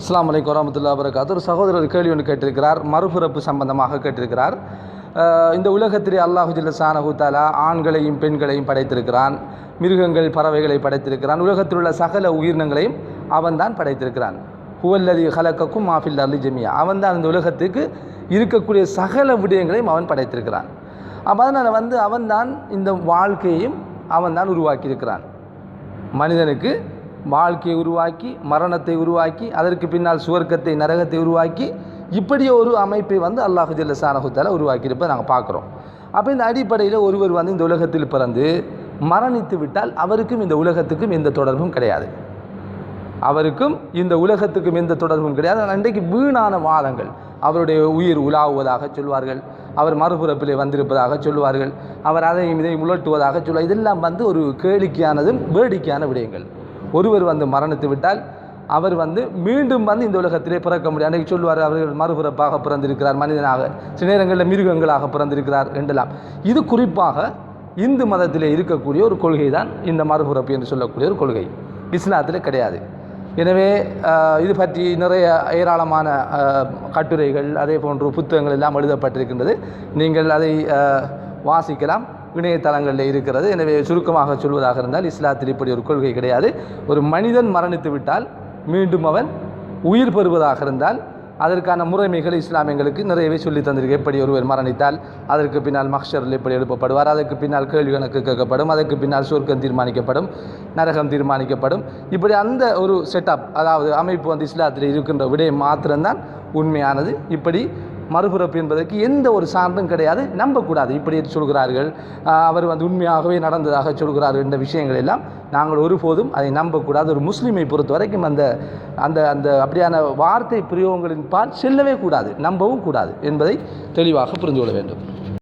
இஸ்லாம் அலைக்கு வரமத்துல்லா வரகாத்து ஒரு சகோதரர் கேள்வி ஒன்று கேட்டிருக்கிறார். மறுபிறப்பு சம்பந்தமாக கேட்டிருக்கிறார். இந்த உலகத்திலே அல்லாஹுஜில்ல ஜல்ல ஆண்களையும் பெண்களையும் படைத்திருக்கிறான். மிருகங்கள் பறவைகளை படைத்திருக்கிறான். உலகத்தில் உள்ள சகல உயிரினங்களையும் அவன் தான் படைத்திருக்கிறான். ஹுவல்லதி ஹலக்கக்கும் மாஃபில் அலி ஜமியா. அவன்தான் இந்த உலகத்துக்கு இருக்கக்கூடிய சகல விடயங்களையும் அவன் படைத்திருக்கிறான். அப்போ அதனால் வந்து அவன்தான் இந்த வாழ்க்கையையும் அவன் தான் உருவாக்கியிருக்கிறான். மனிதனுக்கு வாழ்க்கையை உருவாக்கி மரணத்தை உருவாக்கி அதற்கு பின்னால் சுவர்க்கத்தை நரகத்தை உருவாக்கி இப்படி ஒரு அமைப்பை வந்து அல்லாஹு ஜல்லசானகுத்தால உருவாக்கியிருப்பதை நாங்கள் பார்க்குறோம். அப்போ இந்த அடிப்படையில் ஒருவர் வந்து இந்த உலகத்தில் பிறந்து மரணித்து விட்டால் அவருக்கும் இந்த உலகத்துக்கும் எந்த தொடர்பும் கிடையாது. அவருக்கும் இந்த உலகத்துக்கும் எந்த தொடர்பும் கிடையாது. அன்றைக்கு வீணான வாதங்கள். அவருடைய உயிர் உலாவுவதாக சொல்வார்கள். அவர் மறுபுறப்பிலே வந்திருப்பதாக சொல்வார்கள். அவர் அதையும் இதையும் உலட்டுவதாக சொல்வார். இதெல்லாம் வந்து ஒரு கேளிக்கையானதும் வேடிக்கையான விடயங்கள். ஒருவர் வந்து மரணித்து விட்டால் அவர் வந்து மீண்டும் வந்து இந்த உலகத்திலே பிறக்க முடியும். அன்றைக்கு சொல்வார் அவர்கள் மறுபிறப்பாக பிறந்திருக்கிறார் மனிதனாக சில நேரங்களில் மிருகங்களாக பிறந்திருக்கிறார் என்றெல்லாம். இது குறிப்பாக இந்து மதத்திலே இருக்கக்கூடிய ஒரு கொள்கை தான் இந்த மறுபிறப்பு என்று சொல்லக்கூடிய ஒரு கொள்கை. இஸ்லாத்தில் கிடையாது. எனவே இது பற்றி நிறைய ஏராளமான கட்டுரைகள் அதே போன்று புத்தகங்கள் எல்லாம் எழுதப்பட்டிருக்கின்றது. நீங்கள் அதை வாசிக்கலாம். இணையதளங்களில் இருக்கிறது. எனவே சுருக்கமாக சொல்வதாக இருந்தால் இஸ்லாத்தில் இப்படி ஒரு கொள்கை கிடையாது. ஒரு மனிதன் மரணித்து விட்டால் மீண்டும் அவன் உயிர் பெறுவதாக இருந்தால் அதற்கான முறைமைகள் இஸ்லாமியங்களுக்கு நிறையவே சொல்லி தந்திருக்கு எப்படி ஒருவர் மரணித்தால் அதற்கு பின்னால் மக்ஷரில் எப்படி எழுப்பப்படுவார் அதற்கு பின்னால் கேள்வி கணக்கு கேட்கப்படும் அதற்கு பின்னால் சொர்க்கம் தீர்மானிக்கப்படும் நரகம் தீர்மானிக்கப்படும். இப்படி அந்த ஒரு செட்டப் அதாவது அமைப்பு வந்து இஸ்லாத்தில் இருக்கின்ற விடயம் மாத்திரம்தான் உண்மையானது. இப்படி மறுபிறப்பு என்பதற்கு எந்த ஒரு சான்றும் கிடையாது. நம்பக்கூடாது. இப்படி சொல்கிறார்கள். அவர் வந்து உண்மையாகவே நடந்ததாக சொல்கிறார்கள் என்ற விஷயங்கள் எல்லாம். நாங்கள் ஒருபோதும் அதை நம்பக்கூடாது. ஒரு முஸ்லீமை பொறுத்த வரைக்கும் அந்த அந்த அந்த அப்படியான வார்த்தை பிரயோகங்களின் பால் செல்லவே கூடாது. நம்பவும் கூடாது என்பதை தெளிவாக புரிந்து கொள்ள வேண்டும்.